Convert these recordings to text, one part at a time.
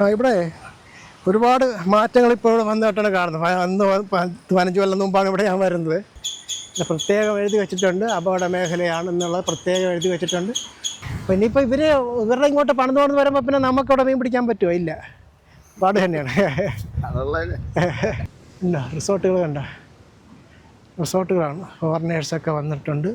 ആ, ഇവിടെ ഒരുപാട് മാറ്റങ്ങൾ ഇപ്പോൾ ഇവിടെ വന്നിട്ടാണ് കാണുന്നത്. അന്ന് പതിനഞ്ച് കൊല്ലം മുമ്പാണ് ഇവിടെ ഞാൻ വരുന്നത്. പ്രത്യേകം എഴുതി വെച്ചിട്ടുണ്ട്. അപകട മേഖലയാണെന്നുള്ളത് പ്രത്യേകം എഴുതി വെച്ചിട്ടുണ്ട്. പിന്നെ ഇനിയിപ്പോൾ ഇവർ ഇവരുടെ ഇങ്ങോട്ട് പണിത് കൊണ്ട് വരുമ്പോൾ പിന്നെ നമുക്കവിടെ മീൻ പിടിക്കാൻ പറ്റുമോ? ഇല്ല. പാട് തന്നെയാണ്. ഇല്ല റിസോർട്ടുകൾ കണ്ട. റിസോർട്ടുകളാണ്. ഫോറിനേഴ്സൊക്കെ വന്നിട്ടുണ്ട്.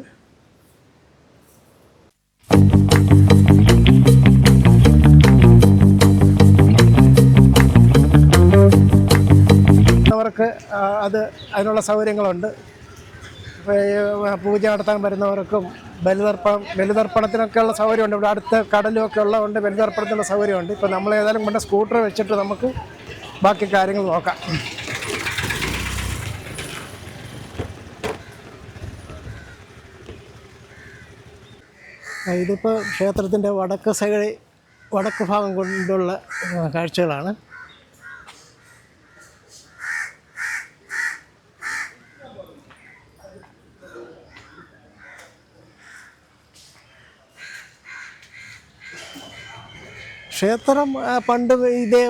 അവർക്ക് അത് അതിനുള്ള സൗകര്യങ്ങളുണ്ട്. പൂജ നടത്താൻ വരുന്നവർക്കും ബലിതർപ്പണം ബലിതർപ്പണത്തിനൊക്കെയുള്ള സൗകര്യമുണ്ട്. ഇവിടെ അടുത്ത കടലുമൊക്കെ ഉള്ളതുകൊണ്ട് ബലിതർപ്പണത്തിനുള്ള സൗകര്യമുണ്ട്. ഇപ്പോൾ നമ്മൾ ഏതായാലും കൊണ്ട് സ്കൂട്ടർ വെച്ചിട്ട് നമുക്ക് ബാക്കി കാര്യങ്ങൾ നോക്കാം. ഇതിപ്പോൾ ക്ഷേത്രത്തിന്റെ വടക്ക് സൈഡ് വടക്ക് ഭാഗം കൊണ്ടുള്ള കാഴ്ചകളാണ്. ക്ഷേത്രം പണ്ട് ഇതേ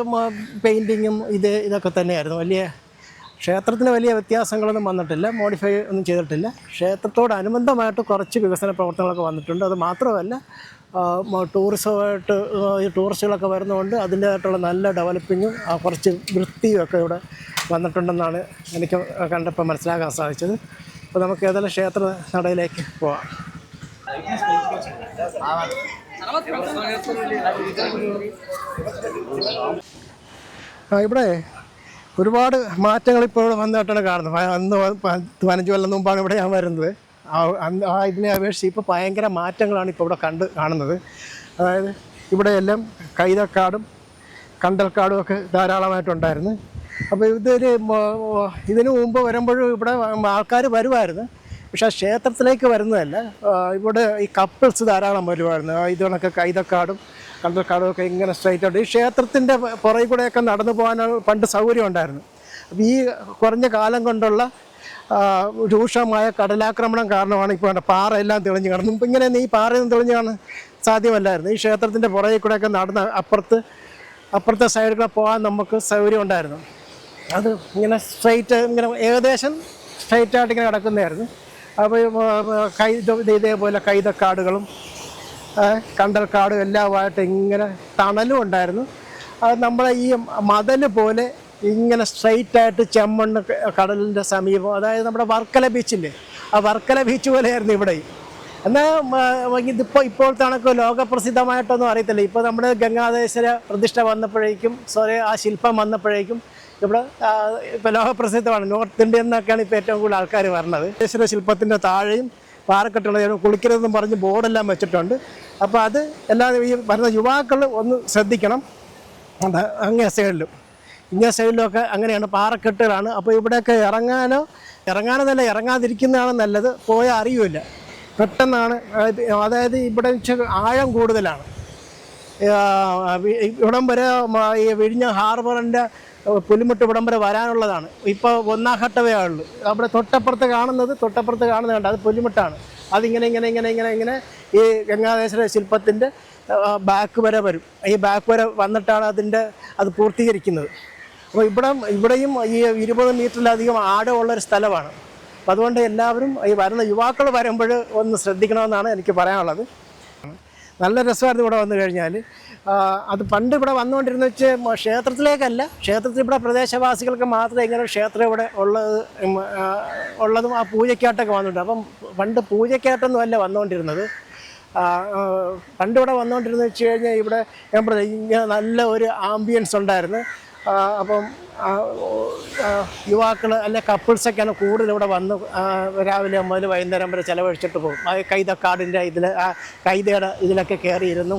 പെയിന്റിങ്ങും ഇതേ ഇതൊക്കെ തന്നെയായിരുന്നു. വലിയ ക്ഷേത്രത്തിന് വലിയ വ്യത്യാസങ്ങളൊന്നും വന്നിട്ടില്ല മോഡിഫൈ ഒന്നും ചെയ്തിട്ടില്ല. ക്ഷേത്രത്തോടനുബന്ധമായിട്ട് കുറച്ച് വികസന പ്രവർത്തനങ്ങളൊക്കെ വന്നിട്ടുണ്ട്. അത് മാത്രമല്ല ടൂറിസമായിട്ട് ടൂറിസ്റ്റുകളൊക്കെ വരുന്നതുകൊണ്ട് അതിന്റേതായിട്ടുള്ള നല്ല ഡെവലപ്പിങ്ങും കുറച്ച് വൃത്തിയും ഒക്കെ ഇവിടെ വന്നിട്ടുണ്ടെന്നാണ് എനിക്ക് കണ്ടപ്പോൾ മനസ്സിലാക്കാൻ സാധിച്ചത്. അപ്പോൾ നമുക്ക് ഏതായാലും ക്ഷേത്ര നടയിലേക്ക് പോവാം. ഇവിടെ ഒരുപാട് മാറ്റങ്ങൾ ഇപ്പോൾ വന്നിട്ടാണ് കാണുന്നത്. അന്ന് പതിനഞ്ച് കൊല്ലം മുമ്പാണ് ഇവിടെ ഞാൻ വരുന്നത്. ആ ഇതിനെ അപേക്ഷിച്ച് ഇപ്പോൾ ഭയങ്കര മാറ്റങ്ങളാണ് ഇപ്പോൾ ഇവിടെ കണ്ട് കാണുന്നത്. അതായത് ഇവിടെയെല്ലാം കൈതക്കാടും കണ്ടൽക്കാടും ഒക്കെ ധാരാളമായിട്ടുണ്ടായിരുന്നു. അപ്പോൾ ഇതൊരു ഇതിനു മുമ്പ് വരുമ്പോഴും ഇവിടെ ആൾക്കാർ വരുമായിരുന്നു. പക്ഷേ ക്ഷേത്രത്തിലേക്ക് വരുന്നതല്ല. ഇവിടെ ഈ കപ്പിൾസ് ധാരാളം വരുമായിരുന്നു ഇത് കൈതക്കാടും കണ്ടൽക്കാടും ഒക്കെ ഇങ്ങനെ സ്ട്രൈറ്റ് ഉണ്ട് ഈ ക്ഷേത്രത്തിന്റെ പുറകിൽ കൂടെയൊക്കെ നടന്നു പോകാനുള്ള പണ്ട് സൗകര്യം ഉണ്ടായിരുന്നു. അപ്പോൾ ഈ കുറഞ്ഞ കാലം കൊണ്ടുള്ള രൂക്ഷമായ കടലാക്രമണം കാരണമാണ് ഇപ്പോൾ പാറ എല്ലാം തെളിഞ്ഞു കാണുന്നത് മുമ്പ് ഇങ്ങനെ ഈ പാറയൊന്നും തെളിഞ്ഞു കാണാൻ സാധ്യമല്ലായിരുന്നു. ഈ ക്ഷേത്രത്തിന്റെ പുറകിൽ കൂടെയൊക്കെ നടന്ന് അപ്പുറത്ത് അപ്പുറത്തെ സൈഡിൽ കൂടെ പോകാൻ നമുക്ക് സൗകര്യം ഉണ്ടായിരുന്നു. അത് ഇങ്ങനെ സ്ട്രൈറ്റ് ഇങ്ങനെ ഏകദേശം സ്ട്രൈറ്റായിട്ട് ഇങ്ങനെ കിടക്കുന്നതായിരുന്നു. കൈ ഇത് ഇതേപോലെ കൈതക്കാടുകളും കണ്ടൽ കണ്ടൽക്കാടും എല്ലാമായിട്ട് ഇങ്ങനെ തണലും ഉണ്ടായിരുന്നു. അത് നമ്മളെ ഈ മതൽ പോലെ ഇങ്ങനെ സ്ട്രൈറ്റ് ആയിട്ട് ചെമ്മണ്ണ് കടലിന്റെ സമീപം അതായത് നമ്മുടെ വർക്കല ബീച്ചില്ലേ ആ വർക്കല ബീച്ച് പോലെയായിരുന്നു ഇവിടെ എന്നാൽ ഇതിപ്പോൾ ഇപ്പോഴത്തെ കണക്ക് ലോകപ്രസിദ്ധമായിട്ടൊന്നും അറിയത്തില്ല. ഇപ്പോൾ നമ്മുടെ ഗംഗാദേശ്വര പ്രതിഷ്ഠ വന്നപ്പോഴേക്കും സോറി ആ ശില്പം വന്നപ്പോഴേക്കും ഇവിടെ ഇപ്പോൾ ലോകപ്രസിദ്ധമാണ് നോർത്ത് ഇന്ത്യയിൽ എന്നൊക്കെയാണ് ഇപ്പോൾ ഏറ്റവും കൂടുതൽ ആൾക്കാർ വരുന്നത് ഈശ്വര ശില്പത്തിന്റെ താഴെയും പാറക്കെട്ടുള്ള കുളിക്കരുതെന്നും പറഞ്ഞ് ബോർഡെല്ലാം വെച്ചിട്ടുണ്ട്. അപ്പോൾ അത് എല്ലാ ഈ വരുന്ന യുവാക്കൾ ഒന്ന് ശ്രദ്ധിക്കണം. അങ്ങേ സൈഡിലും. ഇങ്ങേ സൈഡിലൊക്കെ അങ്ങനെയാണ് പാറക്കെട്ടുകളാണ്. അപ്പോൾ ഇവിടെയൊക്കെ ഇറങ്ങാനോ ഇറങ്ങാനോ തന്നെ ഇറങ്ങാതിരിക്കുന്നതാണ് നല്ലത്. പോയാൽ അറിയില്ല. പെട്ടെന്നാണ് അതായത് ഇവിടെ ആഴം കൂടുതലാണ്. ഇവിടം വരെ ഈ വിഴിഞ്ഞ ഹാർബറിന്റെ പുലിമുട്ട് ഇവിടം വരെ വരാനുള്ളതാണ്. ഇപ്പോൾ ഒന്നാം ഘട്ടമേ അവിടെ തൊട്ടപ്പുറത്ത് കാണുന്നത് തൊട്ടപ്പുറത്ത് കാണുന്നത് അത് പുലിമുട്ടാണ്. അതിങ്ങനെ ഇങ്ങനെ ഇങ്ങനെ ഇങ്ങനെ ഇങ്ങനെ ഈ ഗംഗാധേശ്വര ശില്പത്തിന്റെ ബാക്ക് വരെ വരും. ഈ ബാക്ക് വരെ വന്നിട്ടാണ് അതിന്റെ അത് പൂർത്തീകരിക്കുന്നത്. അപ്പോൾ ഇവിടെ ഇവിടെയും ഈ ഇരുപത് മീറ്ററിലധികം ആഴമുള്ളൊരു സ്ഥലമാണ്. അപ്പം അതുകൊണ്ട് എല്ലാവരും ഈ വരുന്ന യുവാക്കൾ വരുമ്പോൾ ഒന്ന് ശ്രദ്ധിക്കണമെന്നാണ് എനിക്ക് പറയാനുള്ളത്. നല്ല രസമായിരുന്നു ഇവിടെ വന്നു കഴിഞ്ഞാൽ അത് പണ്ട് ഇവിടെ വന്നുകൊണ്ടിരുന്ന വെച്ച് ക്ഷേത്രത്തിലേക്കല്ല. ക്ഷേത്രത്തിൽ ഇവിടെ പ്രദേശവാസികൾക്ക് മാത്രമേ ഇങ്ങനെ ക്ഷേത്രം ഇവിടെ ഉള്ളത് ഉള്ളതും ആ പൂജയ്ക്കായിട്ടൊക്കെ വന്നിട്ടുണ്ട്. അപ്പം പണ്ട് പൂജയ്ക്കായിട്ടൊന്നും അല്ല വന്നുകൊണ്ടിരുന്നത്. പണ്ട് ഇവിടെ വന്നുകൊണ്ടിരുന്നത് വെച്ച് കഴിഞ്ഞാൽ ഇവിടെ ഞാൻ പറഞ്ഞ ഇങ്ങനെ നല്ല ഒരു ആംബിയൻസ് ഉണ്ടായിരുന്നു. അപ്പം യുവാക്കൾ അല്ലെ കപ്പിൾസൊക്കെയാണ് കൂടുതൽ ഇവിടെ വന്ന് രാവിലെ മുതൽ വൈകുന്നേരം വരെ ചിലവഴിച്ചിട്ട് പോകും. ആ കൈതക്കാടിന്റെ ഇതിൽ ആ കൈതയുടെ ഇതിലൊക്കെ കയറിയിരുന്നു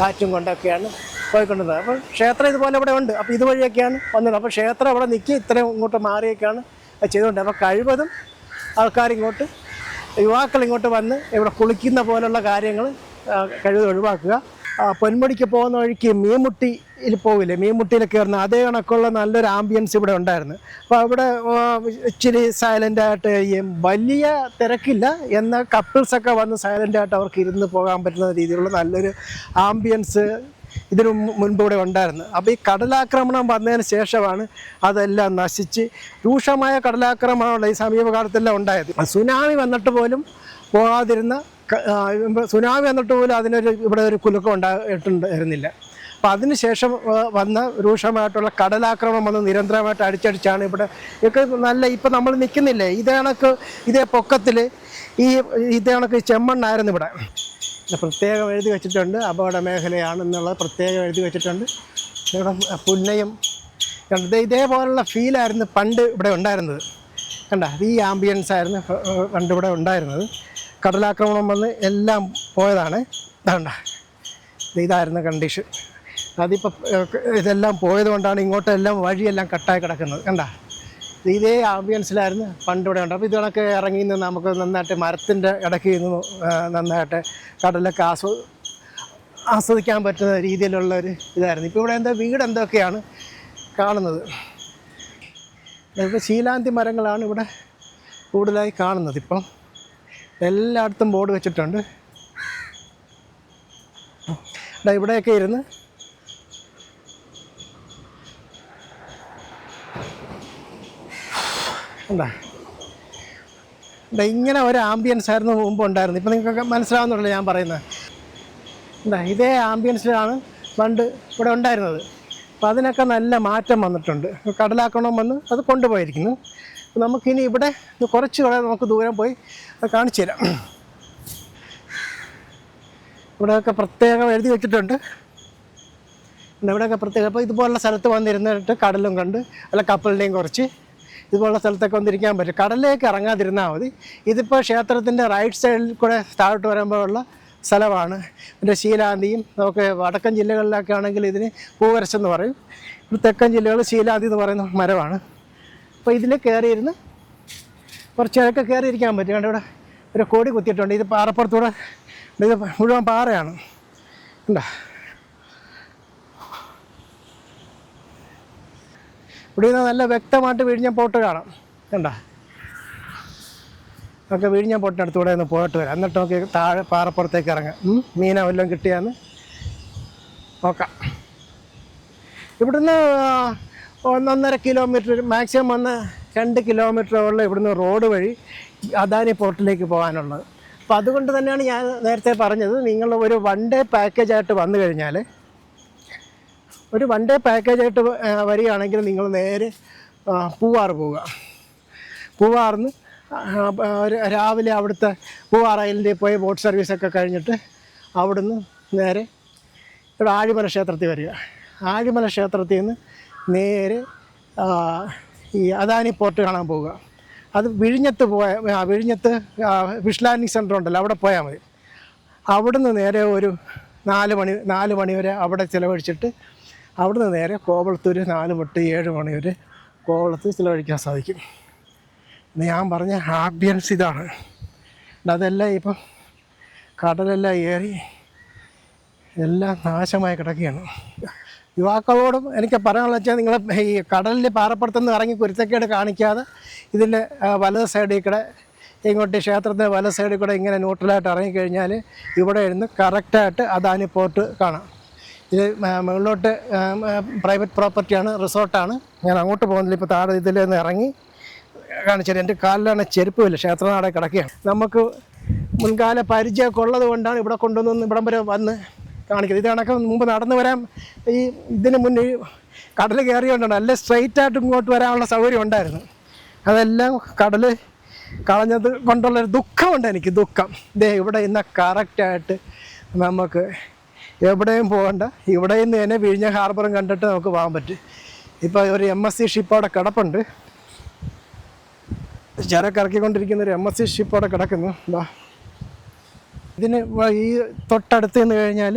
കാറ്റും കൊണ്ടൊക്കെയാണ് പോയിക്കൊണ്ടിരുന്നത്. അപ്പോൾ ക്ഷേത്രം ഇതുപോലെ ഇവിടെ ഉണ്ട്. അപ്പോൾ ഇതുവഴിയൊക്കെയാണ് വന്നത്. അപ്പോൾ ക്ഷേത്രം അവിടെ നിൽക്കി ഇത്രയും ഇങ്ങോട്ട് മാറിയൊക്കെയാണ് ചെയ്തുകൊണ്ട്. അപ്പോൾ കഴിവതും ആൾക്കാരിങ്ങോട്ട് യുവാക്കൾ ഇങ്ങോട്ട് വന്ന് ഇവിടെ കുളിക്കുന്ന പോലുള്ള കാര്യങ്ങൾ കഴിവതും ഒഴിവാക്കുക. പൊന്മുടിക്ക് പോകുന്ന വഴിക്ക് മീൻമുട്ടിയിൽ പോകില്ലേ മീൻമുട്ടിയിൽ കയറുന്ന അതേ കണക്കുള്ള നല്ലൊരു ആംബിയൻസ് ഇവിടെ ഉണ്ടായിരുന്നു. അപ്പോൾ അവിടെ ഇച്ചിരി സൈലന്റ് ആയിട്ട് ഈ വലിയ തിരക്കില്ല. എന്നാൽ കപ്പിൾസൊക്കെ വന്ന് സൈലന്റ് ആയിട്ട് അവർക്ക് ഇരുന്ന് പോകാൻ പറ്റുന്ന രീതിയിലുള്ള നല്ലൊരു ആംബിയൻസ് ഇതിനു മുൻപ് ഇവിടെ ഉണ്ടായിരുന്നു. അപ്പോൾ ഈ കടലാക്രമണം വന്നതിന് ശേഷമാണ് അതെല്ലാം നശിച്ച് രൂക്ഷമായ കടലാക്രമണമുള്ള ഈ സമീപകാലത്തെല്ലാം ഉണ്ടായത്. സുനാമി വന്നിട്ട് പോലും പോകാതിരുന്ന സുനാമി വന്നിട്ട് പോലും അതിനൊരു ഇവിടെ ഒരു കുലുക്കം ഉണ്ടായിട്ടുണ്ടായിരുന്നില്ല അപ്പോൾ അതിനുശേഷം ശേഷം വന്ന രൂക്ഷമായിട്ടുള്ള കടലാക്രമണം വന്ന് നിരന്തരമായിട്ട് അടിച്ചടിച്ചാണ് ഇവിടെ ഇതൊക്കെ നല്ല ഇപ്പം നമ്മൾ നിൽക്കുന്നില്ലേ? ഇതേ കണക്ക് ഇതേ പൊക്കത്തിൽ ഈ ഇതേ കണക്ക് ചെമ്മണ്ണായിരുന്നു ഇവിടെ. പ്രത്യേകം എഴുതി വെച്ചിട്ടുണ്ട്. അപകട മേഖലയാണെന്നുള്ളത് പ്രത്യേകം എഴുതി വെച്ചിട്ടുണ്ട്. ഇവിടെ പുന്നയും കണ്ടത് ഇതേപോലുള്ള ഫീലായിരുന്നു പണ്ട് ഇവിടെ ഉണ്ടായിരുന്നത്. കണ്ട? ഈ ആംബിയൻസ് ആയിരുന്നു പണ്ട് ഇവിടെ ഉണ്ടായിരുന്നത്. കടലാക്രമണം വന്ന് എല്ലാം പോയതാണ്. ഇതാണ്ട. ഇതായിരുന്നു കണ്ടീഷൻ അതിപ്പോൾ ഇതെല്ലാം പോയത് കൊണ്ടാണ് ഇങ്ങോട്ടെല്ലാം വഴിയെല്ലാം കട്ടായി കിടക്കുന്നത്. കണ്ട? ഇതേ ആംബിയൻസിലായിരുന്നു പണ്ട് ഇവിടെ ഉണ്ട് അപ്പോൾ ഇതൊക്കെ ഇറങ്ങി നിന്ന് നമുക്ക് നന്നായിട്ട് മരത്തിന്റെ ഇടയ്ക്ക് നിന്ന് നന്നായിട്ട് കടലൊക്കെ ആസ്വ ആസ്വദിക്കാൻ പറ്റുന്ന രീതിയിലുള്ള ഒരു ഇതായിരുന്നു. ഇപ്പോൾ ഇവിടെ എന്താ വീട് എന്തൊക്കെയാണ് കാണുന്നത്? ഇപ്പോൾ ശീലാന്തി മരങ്ങളാണ് ഇവിടെ കൂടുതലായി കാണുന്നത്. ഇപ്പം എല്ലായിടത്തും ബോർഡ് വെച്ചിട്ടുണ്ട്. ഇവിടെയൊക്കെ ഇരുന്ന്. എന്താ? എന്താ ഇങ്ങനെ ഒരു ആംബിയൻസ് ആയിരുന്നു മുമ്പ് ഉണ്ടായിരുന്നു ഇപ്പം നിങ്ങൾക്കൊക്കെ മനസ്സിലാവുന്നുണ്ടല്ലോ ഞാൻ പറയുന്നത്. എന്താ ഇതേ ആംബിയൻസിലാണ് പണ്ട് ഇവിടെ ഉണ്ടായിരുന്നത്. അപ്പോൾ അതിനൊക്കെ നല്ല മാറ്റം വന്നിട്ടുണ്ട്. കടലാക്രമണം വന്ന് അത് കൊണ്ടുപോയിരിക്കുന്നു. നമുക്കിനി ഇവിടെ കുറച്ച് കൂടെ നമുക്ക് ദൂരം പോയി കാണിച്ചു തരാം. ഇവിടെയൊക്കെ പ്രത്യേകം എഴുതി വെച്ചിട്ടുണ്ട്. ഇവിടെയൊക്കെ പ്രത്യേകം. അപ്പോൾ ഇതുപോലുള്ള സ്ഥലത്ത് വന്നിരുന്നിട്ട് കടലും കണ്ട് അല്ല കപ്പലിന്റെയും കുറച്ച് ഇതുപോലുള്ള സ്ഥലത്തൊക്കെ വന്നിരിക്കാൻ പറ്റും. കടലിലേക്ക് ഇറങ്ങാതിരുന്നാൽ മതി. ഇതിപ്പോൾ ക്ഷേത്രത്തിന്റെ റൈറ്റ് സൈഡിൽ കൂടെ താഴോട്ട് വരുമ്പോൾ ഉള്ള സ്ഥലമാണ്. പിന്നെ ശീലാന്തിയും നമുക്ക് വടക്കൻ ജില്ലകളിലൊക്കെ ആണെങ്കിൽ ഇതിന് പൂവരശെന്ന് പറയും. തെക്കൻ ജില്ലകളിൽ ശീലാന്തി എന്ന് പറയുന്ന മരമാണ്. അപ്പോൾ ഇതിൽ കയറിയിരുന്ന് കുറച്ച് നേരമൊക്കെ കയറിയിരിക്കാൻ പറ്റും. കണ്ടോ ഇവിടെ ഒരു കോടി കുത്തിയിട്ടുണ്ട്. ഇത് പാറപ്പുറത്തൂടെ ഇത് മുഴുവൻ പാറയാണ്. ഉണ്ടോ ഇവിടെ നിന്ന് നല്ല വ്യക്തമായിട്ട് വീഴിഞ്ഞ പോട്ട് കാണാം. കണ്ടോ? നമുക്ക് വീഴിഞ്ഞ പോട്ടിനടുത്തൂടെ ഒന്ന് പോയിട്ട് വരാം. എന്നിട്ട് നമുക്ക് താഴെ പാറപ്പുറത്തേക്ക് ഇറങ്ങാം. മീന വല്ലതും കിട്ടിയാന്ന് നോക്കാം. ഇവിടുന്ന് ഒന്നൊന്നര കിലോമീറ്റർ മാക്സിമം വന്ന് രണ്ട് കിലോമീറ്ററോളം ഇവിടുന്ന് റോഡ് വഴി അദാനി പോർട്ടിലേക്ക് പോകാനുള്ളത്. അപ്പോൾ അതുകൊണ്ട് തന്നെയാണ് ഞാൻ നേരത്തെ പറഞ്ഞത് നിങ്ങൾ ഒരു വൺ ഡേ പാക്കേജായിട്ട് വന്നു കഴിഞ്ഞാൽ ഒരു വൺ ഡേ പാക്കേജായിട്ട് വരികയാണെങ്കിൽ നിങ്ങൾ നേരെ പൂവാർ പോവുക. പൂവാറിന്ന് രാവിലെ അവിടുത്തെ പൂവാർ ഐലൻഡിൽ പോയി ബോട്ട് സർവീസൊക്കെ കഴിഞ്ഞിട്ട് അവിടുന്ന് നേരെ ഇവിടെ ആഴിമല ക്ഷേത്രത്തിൽ വരിക. ആഴിമല ക്ഷേത്രത്തിൽ നിന്ന് നേരെ ഈ അദാനി പോർട്ട് കാണാൻ പോവുക. അത് വിഴിഞ്ഞത്ത് പോയ വിഴിഞ്ഞത്ത് ഫിഷ് ലാൻഡിങ് സെന്റർ ഉണ്ടല്ലോ അവിടെ പോയാൽ മതി. അവിടുന്ന് നേരെ ഒരു നാല് മണി നാല് മണി വരെ അവിടെ ചിലവഴിച്ചിട്ട് അവിടുന്ന് നേരെ കോവളത്തൂർ നാല് മുട്ട് ഏഴ് മണി വരെ കോവളത്ത് ചിലവഴിക്കാൻ സാധിക്കും. ഞാൻ പറഞ്ഞ ആംബിയൻസ് ഇതാണ്. അതെല്ലാം ഇപ്പം കടലെല്ലാം ഏറി എല്ലാം നാശമായി കിടക്കുകയാണ്. യുവാക്കളോടും എനിക്ക് പറയാനുള്ള വെച്ചാൽ നിങ്ങൾ ഈ കടലിൽ പാറപ്പുറത്തുനിന്ന് ഇറങ്ങി കുരുത്തക്കേട് കാണിക്കാതെ ഇതിന്റെ വലത് സൈഡിൽ കൂടെ ഇങ്ങോട്ട് ക്ഷേത്രത്തിന്റെ വലത് സൈഡിൽ കൂടെ ഇങ്ങനെ ന്യൂട്രലായിട്ട് ഇറങ്ങിക്കഴിഞ്ഞാൽ ഇവിടെ ഇരുന്ന് കറക്റ്റായിട്ട് അദാനി പോർട്ട് കാണാം. ഇത് മുകളിലോട്ട് പ്രൈവറ്റ് പ്രോപ്പർട്ടിയാണ് റിസോർട്ടാണ്. ഞാൻ അങ്ങോട്ട് പോകുന്നില്ല ഇപ്പോൾ താഴെ ഇതിൽ നിന്ന് ഇറങ്ങി കാണിച്ചത്. എന്റെ കാലിലാണ് ചെരുപ്പുമില്ല ക്ഷേത്രനാടെ കിടക്കുകയാണ്. നമുക്ക് മുൻകാല പരിചയമൊക്കെ ഉള്ളത് കൊണ്ടാണ് ഇവിടെ കൊണ്ടുവന്ന് ഇവിടം വരെ വന്ന് കാണിക്കുന്നത്. ഇത് കണക്ക് മുമ്പ് നടന്നു വരാൻ ഈ ഇതിന് മുന്നേ കടൽ കയറിയോണ്ടാണ്. അല്ലെ സ്ട്രെയിറ്റ് ആയിട്ട് ഇങ്ങോട്ട് വരാനുള്ള സൗകര്യം ഉണ്ടായിരുന്നു. അതെല്ലാം കടൽ കളഞ്ഞത് കൊണ്ടുള്ളൊരു ദുഃഖമുണ്ട് എനിക്ക് ദുഃഖം. ഇതേ ഇവിടെ ഇന്ന് കറക്റ്റായിട്ട് നമുക്ക് എവിടെയും പോകണ്ട. ഇവിടെ നിന്ന് തന്നെ വിഴിഞ്ഞ ഹാർബറും കണ്ടിട്ട് നമുക്ക് പോകാൻ പറ്റും. ഇപ്പോൾ ഒരു എം എസ് സി ഷിപ്പ് അവിടെ കിടപ്പുണ്ട്. ചിരക്കിറക്കിക്കൊണ്ടിരിക്കുന്ന ഒരു എം എസ് സി ഷിപ്പ് അവിടെ കിടക്കുന്നു. എന്താ ഇതിന് ഈ തൊട്ടടുത്ത് നിന്ന് കഴിഞ്ഞാൽ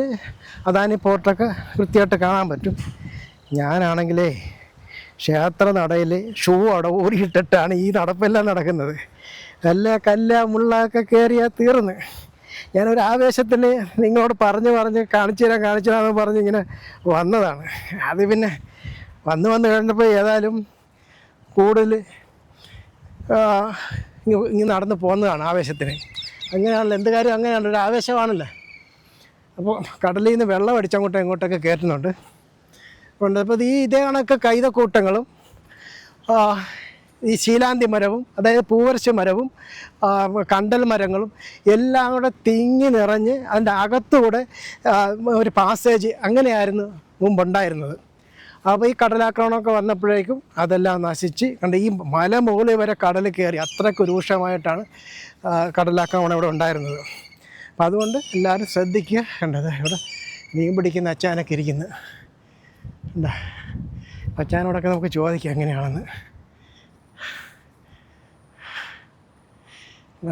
അദാനി പോർട്ടൊക്കെ കൃത്യമായിട്ട് കാണാൻ പറ്റും. ഞാനാണെങ്കിലേ ക്ഷേത്ര നടയിൽ ഷൂ അവിടെ ഓടിയിട്ടിട്ടാണ് ഈ നടപ്പെല്ലാം നടക്കുന്നത്. കല്ല കല്ല മുള്ളൊക്കെ കയറിയാൽ തീർന്ന്. ഞാനൊരു ആവേശത്തിൽ നിങ്ങളോട് പറഞ്ഞ് പറഞ്ഞ് കാണിച്ചു തരാം കാണിച്ചു തരാമെന്ന് പറഞ്ഞ് ഇങ്ങനെ വന്നതാണ്. അത് പിന്നെ വന്ന് വന്ന് കഴിഞ്ഞപ്പോൾ ഏതായാലും കൂടുതൽ ഇങ്ങ് നടന്ന് പോകുന്നതാണ് ആവേശത്തിന്. അങ്ങനെയാണല്ലോ എന്ത് കാര്യം അങ്ങനെയാണല്ലോ ഒരു ആവേശമാണല്ലോ. അപ്പോൾ കടലിൽ നിന്ന് വെള്ളം അടിച്ചങ്ങോട്ടും ഇങ്ങോട്ടൊക്കെ കയറ്റുന്നുണ്ട്. ഉണ്ട്. അപ്പോൾ ഈ ഇതേ കണക്ക് കൈതക്കൂട്ടങ്ങളും ഈ ശീലാന്തി മരവും അതായത് പൂവരശ മരവും കണ്ടൽ മരങ്ങളും എല്ലാം കൂടെ തിങ്ങി നിറഞ്ഞ് അതിന്റെ അകത്തുകൂടെ ഒരു പാസേജ് അങ്ങനെയായിരുന്നു മുമ്പുണ്ടായിരുന്നത്. അപ്പോൾ ഈ കടലാക്രമണമൊക്കെ വന്നപ്പോഴേക്കും അതെല്ലാം നശിച്ച്. കണ്ട് ഈ മല മുകളിൽ വരെ കടൽ കയറി അത്രയ്ക്ക് രൂക്ഷമായിട്ടാണ് കടലാക്രമണം ഇവിടെ ഉണ്ടായിരുന്നത്. അപ്പം അതുകൊണ്ട് എല്ലാവരും ശ്രദ്ധിക്കുക. കണ്ടത് ഇവിടെ മീൻ പിടിക്കുന്ന അച്ചാനൊക്കെ ഇരിക്കുന്നത് എന്താ അച്ചാനോടൊക്കെ നമുക്ക് ചോദിക്കാം എങ്ങനെയാണെന്ന്.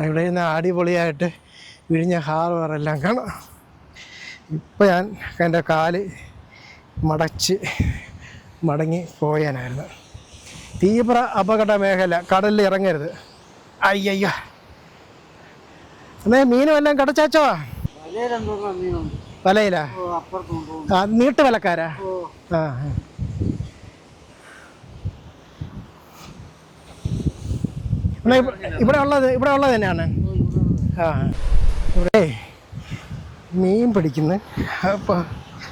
ഇവിടെ നിന്ന് അടിപൊളിയായിട്ട് വിഴിഞ്ഞ ഹാർബറെല്ലാം കാണാം. ഇപ്പോൾ ഞാൻ എന്റെ കാൽ മടച്ച് മടങ്ങി പോയാനായിരുന്നു. തീവ്ര അപകട മേഖല കടലിൽ ഇറങ്ങരുത്. അയ്യയ്യ. അന്നേ മീനും എല്ലാം കടച്ചാച്ചോ? മീനുണ്ട് വലയിലാ ആ നീട്ട് വിലക്കാരാ? ആ ഇവിടെ ഉള്ളത് ഇവിടെ ഉള്ളത് തന്നെയാണ്. ആ ഇവിടെ. മീൻ പിടിക്കുന്നു. അപ്പോൾ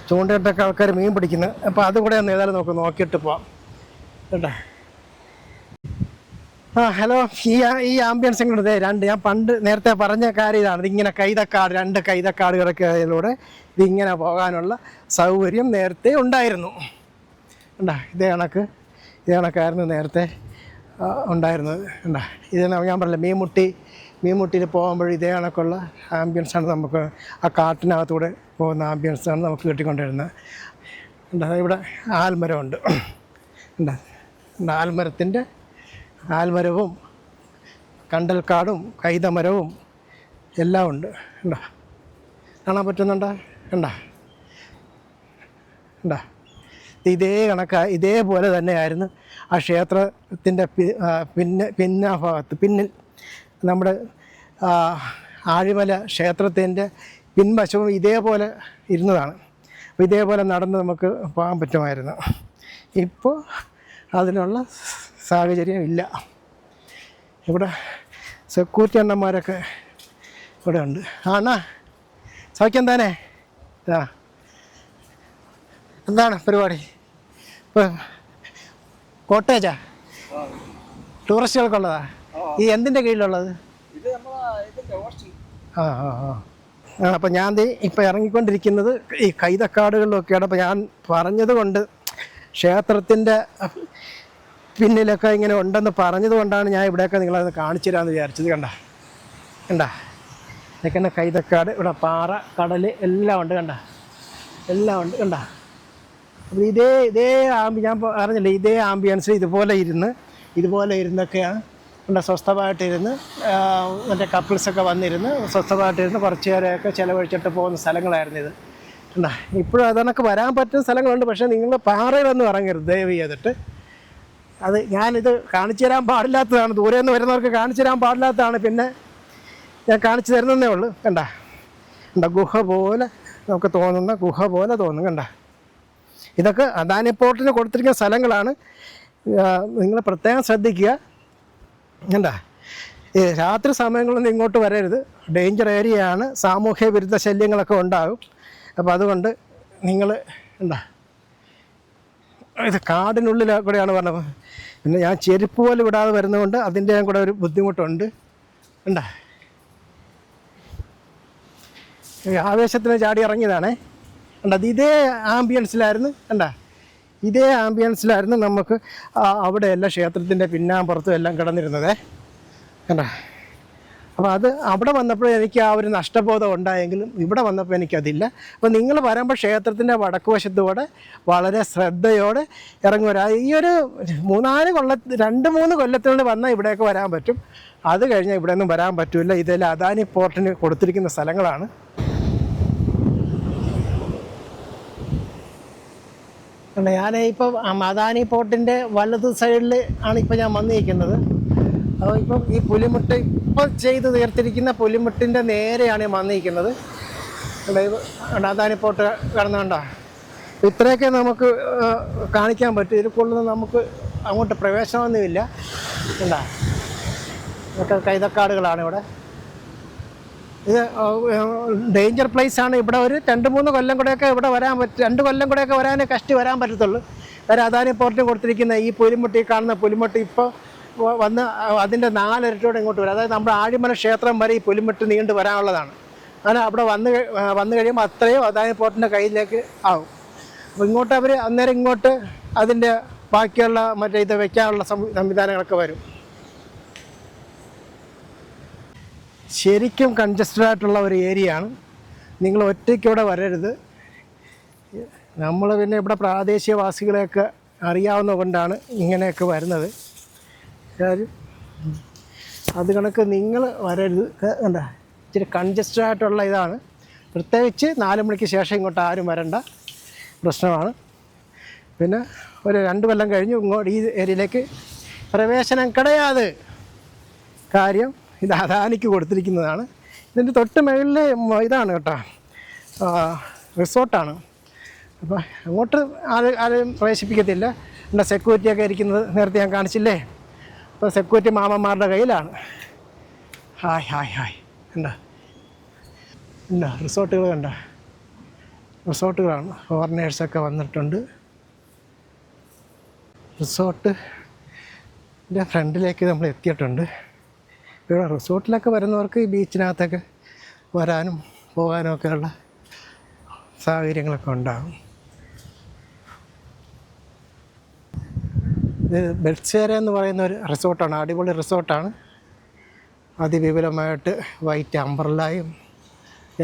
ചൂണ്ടയിട്ടൊക്കെ ആൾക്കാർ മീൻ പിടിക്കുന്നത് അപ്പോൾ അതും കൂടെ ഒന്ന് ഏതായാലും നോക്ക് നോക്കിയിട്ട് പോവാം. കേട്ടോ ആ ഹലോ ഈ ഈ ആംബിയൻസ് ഇങ്ങോട്ട് രണ്ട് ഞാൻ പണ്ട് നേരത്തെ പറഞ്ഞ കാര്യം ഇതാണ്. ഇതിങ്ങനെ കൈതക്കാട് രണ്ട് കൈതക്കാട് അതിലൂടെ ഇതിങ്ങനെ പോകാനുള്ള സൗകര്യം നേരത്തെ ഉണ്ടായിരുന്നു. ഉണ്ടാ ഇതേ കണക്ക് ഇതേ കണക്കായിരുന്നു നേരത്തെ ഉണ്ടായിരുന്നത്. ഉണ്ടാ ഇത് ഞാൻ പറഞ്ഞില്ല മീൻമുട്ടി മീൻമുട്ടിയിൽ പോകുമ്പോൾ ഇതേ കണക്കുള്ള ആംബിയൻസാണ് നമുക്ക് ആ കാട്ടിനകത്തൂടെ പോകുന്ന ആംബിയൻസാണ് നമുക്ക് കിട്ടിക്കൊണ്ടിരുന്നത്. എന്താ ഇവിടെ ആൽമരമുണ്ട്. എന്താ ഉണ്ടാ ആൽമരത്തിന്റെ ആൽമരവും കണ്ടൽക്കാടും കൈതമരവും എല്ലാം ഉണ്ട്. ഉണ്ടോ കാണാൻ പറ്റുന്നുണ്ടോ? കണ്ടാ ഉണ്ടാ ഇതേ കണക്ക ഇതേപോലെ തന്നെയായിരുന്നു ആ ക്ഷേത്രത്തിന്റെ പിന്നെ പിന്നാഭാഗത്ത് പിന്നിൽ നമ്മുടെ ആഴിമല ക്ഷേത്രത്തിന്റെ പിൻവശവും ഇതേപോലെ ഇരുന്നതാണ്. അപ്പോൾ ഇതേപോലെ നടന്ന് നമുക്ക് പോകാൻ പറ്റുമായിരുന്നു. ഇപ്പോൾ അതിനുള്ള സാഹചര്യം ഇല്ല. ഇവിടെ സെക്യൂരിറ്റി അണ്ണന്മാരൊക്കെ ഇവിടെ ഉണ്ട്. ആ അണ്ണാ സൗഖ്യം താനേ ആ. എന്താണ് പരിപാടി? ഇപ്പോൾ കോട്ടേജാ? ടൂറിസ്റ്റുകൾക്കുള്ളതാ? ഈ എന്തിന്റെ കീഴിലുള്ളത്? ആ ആ ആ. ആ അപ്പം ഞാൻ ഇപ്പം ഇറങ്ങിക്കൊണ്ടിരിക്കുന്നത് ഈ കൈതക്കാടുകളിലൊക്കെയാണ്. അപ്പോൾ ഞാൻ പറഞ്ഞത് കൊണ്ട് ക്ഷേത്രത്തിന്റെ പിന്നിലൊക്കെ ഇങ്ങനെ ഉണ്ടെന്ന് പറഞ്ഞത് കൊണ്ടാണ് ഞാൻ ഇവിടെയൊക്കെ നിങ്ങളത് കാണിച്ചു തരാമെന്ന് വിചാരിച്ചത് കണ്ട. കണ്ട? ഇതൊക്കെ കൈതക്കാട് ഇവിടെ പാറ കടൽ എല്ലാം ഉണ്ട് കണ്ട. എല്ലാം ഉണ്ട് കണ്ട. അപ്പോൾ ഇതേ ഇതേ ആംബി ഞാൻ പറഞ്ഞില്ലേ ഇതേ ആംബിയൻസ് ഇതുപോലെ ഇരുന്ന് ഇതുപോലെ ഇരുന്നൊക്കെയാണ് ഉണ്ട് സ്വസ്ഥമായിട്ടിരുന്ന് എന്റെ കപ്പിൾസൊക്കെ വന്നിരുന്ന് സ്വസ്ഥമായിട്ടിരുന്ന് കുറച്ച് നേരമൊക്കെ ചിലവഴിച്ചിട്ട് പോകുന്ന സ്ഥലങ്ങളായിരുന്നു ഇത്. എന്താ ഇപ്പോഴും അതിനൊക്കെ വരാൻ പറ്റുന്ന സ്ഥലങ്ങളുണ്ട് പക്ഷേ നിങ്ങൾ പാറയിലൊന്നും ഇറങ്ങരുത് ദയവ് ചെയ്തിട്ട്. അത് ഞാനിത് കാണിച്ചു തരാൻ പാടില്ലാത്തതാണ് ദൂരെ നിന്ന് വരുന്നവർക്ക് കാണിച്ചു തരാൻ പാടില്ലാത്തതാണ് പിന്നെ ഞാൻ കാണിച്ചു തരുന്നതേ ഉള്ളൂ കണ്ട? കണ്ട? ഗുഹ പോലെ നമുക്ക് തോന്നുന്ന ഗുഹ പോലെ തോന്നും കണ്ട? ഇതൊക്കെ അദാനി പോർട്ടിന് കൊടുത്തിരിക്കുന്ന സ്ഥലങ്ങളാണ്. നിങ്ങൾ പ്രത്യേകം ശ്രദ്ധിക്കുക. കണ്ട? ഈ രാത്രി സമയങ്ങളൊന്നും ഇങ്ങോട്ട് വരരുത്. ഡേഞ്ചർ ഏരിയയാണ് സാമൂഹ്യ വിരുദ്ധ ശല്യങ്ങളൊക്കെ ഉണ്ടാകും. അപ്പോൾ അതുകൊണ്ട് നിങ്ങൾ എന്താ ഇത് കാടിനുള്ളിൽ കൂടെയാണ് പറഞ്ഞത്. പിന്നെ ഞാൻ ചെരുപ്പ് പോലെ വിടാതെ വരുന്നതുകൊണ്ട് അതിന്റെ കൂടെ ഒരു ബുദ്ധിമുട്ടുണ്ട്. ഉണ്ടാ ആവേശത്തിന് ചാടി ഇറങ്ങിയതാണേ. ഉണ്ടത് ഇതേ ആംബിയൻസിലായിരുന്നു കണ്ട? ഇതേ ആംബിയൻസിലായിരുന്നു നമുക്ക് അവിടെ അവിടെയെല്ലാം ക്ഷേത്രത്തിന്റെ പിന്നാമ്പുറത്തും എല്ലാം കിടന്നിരുന്നത്. കണ്ട? അപ്പോൾ അത് അവിടെ വന്നപ്പോൾ എനിക്ക് ആ ഒരു നഷ്ടബോധം ഉണ്ടായെങ്കിലും ഇവിടെ വന്നപ്പോൾ എനിക്കതില്ല. അപ്പോൾ നിങ്ങൾ വരുമ്പോൾ ക്ഷേത്രത്തിന്റെ വടക്ക് വശത്തോടെ വളരെ ശ്രദ്ധയോടെ ഇറങ്ങി വരാം ഈ ഒരു മൂന്നാൽ കൊല്ല രണ്ട് മൂന്ന് കൊല്ലത്തിനുള്ളിൽ വന്നാൽ ഇവിടെയൊക്കെ വരാൻ പറ്റും. അത് കഴിഞ്ഞാൽ ഇവിടെ ഒന്നും വരാൻ പറ്റില്ല ഇതെല്ലാം അദാനി പോർട്ടിന് കൊടുത്തിരിക്കുന്ന സ്ഥലങ്ങളാണ്. ഞാൻ ഇപ്പം അദാനി പോർട്ടിന്റെ വലത് സൈഡിൽ ആണ് ഇപ്പം ഞാൻ വന്നിരിക്കുന്നത്. അപ്പോൾ ഇപ്പം ഈ പുലിമുട്ട് ഇപ്പം ചെയ്ത് തീർത്തിരിക്കുന്ന പുലിമുട്ടിന്റെ നേരെയാണ് ഞാൻ വന്നിരിക്കുന്നത്. അദാനി പോർട്ട് കടന്നുകൊണ്ടാ ഇത്രയൊക്കെ നമുക്ക് കാണിക്കാൻ പറ്റും. ഇതിൽ കൂടുതൽ നമുക്ക് അങ്ങോട്ട് പ്രവേശനമൊന്നുമില്ല. എന്താ ഇതൊക്കെ കൈതക്കാടുകളാണ് ഇവിടെ. ഇത് ഡേഞ്ചർ പ്ലേസ് ആണ്. ഇവിടെ ഒരു രണ്ട് മൂന്ന് കൊല്ലം കൂടെയൊക്കെ ഇവിടെ വരാൻ പറ്റും രണ്ട് കൊല്ലം കൂടെയൊക്കെ വരാനേ കഷ്ടി വരാൻ പറ്റത്തുള്ളൂ. കാര്യം അദാനി പോർട്ടിന് കൊടുത്തിരിക്കുന്ന ഈ പുലിമുട്ടി കാണുന്ന പുലിമുട്ടി ഇപ്പോൾ വന്ന് അതിന്റെ നാലരട്ടോടെ ഇങ്ങോട്ട് വരും. അതായത് നമ്മുടെ ആഴിമല ക്ഷേത്രം വരെ ഈ പുലിമുട്ടി നീണ്ടു വരാനുള്ളതാണ്. അങ്ങനെ അവിടെ വന്ന് വന്ന് കഴിയുമ്പോൾ അത്രയും അദാനി പോർട്ടിന്റെ കയ്യിലേക്ക് ആവും. അപ്പോൾ ഇങ്ങോട്ട് അവർ അന്നേരം ഇങ്ങോട്ട് അതിന്റെ ബാക്കിയുള്ള മറ്റേ ഇത് വെക്കാനുള്ള സംവി- സംവിധാനങ്ങളൊക്കെ വരും. ശരിക്കും കൺജസ്റ്റഡ് ആയിട്ടുള്ള ഒരു ഏരിയയാണ് നിങ്ങൾ ഒറ്റയ്ക്ക് ഇവിടെ വരരുത്. നമ്മൾ പിന്നെ ഇവിടെ പ്രാദേശികവാസികളെയൊക്കെ അറിയാവുന്ന കൊണ്ടാണ് ഇങ്ങനെയൊക്കെ വരുന്നത്. അത് കണക്ക് നിങ്ങൾ വരരുത്. എന്താ ഇച്ചിരി കൺജസ്റ്റഡ് ആയിട്ടുള്ള ഇതാണ്. പ്രത്യേകിച്ച് നാല് മണിക്ക് ശേഷം ഇങ്ങോട്ട് ആരും വരണ്ട. പ്രശ്നമാണ്. പിന്നെ ഒരു രണ്ട് കൊല്ലം കഴിഞ്ഞു ഇങ്ങോട്ട് ഈ ഏരിയയിലേക്ക് പ്രവേശനം കിടയാതെ. കാര്യം ഇത് അദാനിക്ക് കൊടുത്തിരിക്കുന്നതാണ്. ഇതിന്റെ തൊട്ട് മുകളിൽ ഇതാണ് കേട്ടോ. റിസോർട്ടാണ്. അപ്പോൾ അങ്ങോട്ട് ആരും ആരും പ്രവേശിപ്പിക്കത്തില്ല. എന്റെ സെക്യൂരിറ്റിയൊക്കെ ഇരിക്കുന്നത് നേരത്തെ ഞാൻ കാണിച്ചില്ലേ? അപ്പോൾ സെക്യൂരിറ്റി മാമന്മാരുടെ കയ്യിലാണ്. Hi hi hi. എന്താ എന്താ റിസോർട്ടുകൾ കണ്ട? റിസോർട്ടുകളാണ്. ഫോറിനേഴ്സൊക്കെ വന്നിട്ടുണ്ട്. റിസോർട്ട് ഫ്രണ്ടിലേക്ക് നമ്മൾ എത്തിയിട്ടുണ്ട്. ഇവിടെ റിസോർട്ടിലൊക്കെ വരുന്നവർക്ക് ഈ ബീച്ചിനകത്തൊക്കെ വരാനും പോകാനും ഒക്കെയുള്ള സാഹചര്യങ്ങളൊക്കെ ഉണ്ടാകും. ഇത് ബെൽസേര എന്ന് പറയുന്ന ഒരു റിസോർട്ടാണ് അടിപൊളി റിസോർട്ടാണ്. അതിവിപുലമായിട്ട് വൈറ്റ് അംബ്രല്ലായും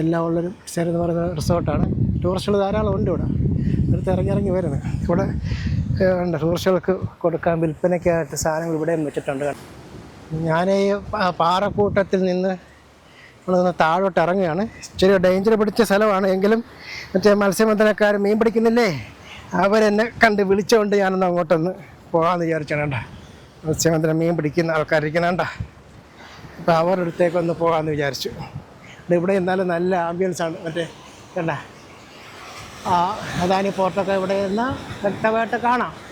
എല്ലാം ഉള്ളൊരു ബെൽസേര എന്ന് പറയുന്ന റിസോർട്ടാണ്. ടൂറിസ്റ്റുകൾ ധാരാളം ഉണ്ട് ഇവിടെ. അടുത്ത് ഇറങ്ങി ഇറങ്ങി വരുന്നത്. ഇവിടെ ഉണ്ട് ടൂറിസ്റ്റുകൾക്ക് കൊടുക്കാൻ വിൽപ്പനയ്ക്കായിട്ട് സാധനങ്ങൾ ഇവിടെയും വെച്ചിട്ടുണ്ട്. ഞാൻ ഈ പാറക്കൂട്ടത്തിൽ നിന്ന് നമ്മളൊന്ന് താഴോട്ട് ഇറങ്ങുകയാണ്. ഇച്ചിരി ഡേഞ്ചർ പിടിച്ച സ്ഥലമാണ്. എങ്കിലും മറ്റേ മത്സ്യബന്ധനക്കാർ മീൻ പിടിക്കുന്നില്ലേ? അവരെന്നെ കണ്ട് വിളിച്ചുകൊണ്ട് ഞാനൊന്ന് അങ്ങോട്ടൊന്ന് പോകാമെന്ന് വിചാരിച്ചാണ് കേട്ടോ. മത്സ്യബന്ധനം മീൻ പിടിക്കുന്ന ആൾക്കാരിരിക്കണണ്ട അപ്പോൾ അവരുടെ അടുത്തേക്കൊന്ന് പോകാമെന്ന് വിചാരിച്ചു. ഇവിടെ എന്നാലും നല്ല ആംബിയൻസ് ആണ്. മറ്റേ കണ്ട. ആ അതാണ് ഈ പോർട്ടൊക്കെ ഇവിടെ. നിന്ന് വ്യക്തമായിട്ട് കാണാം.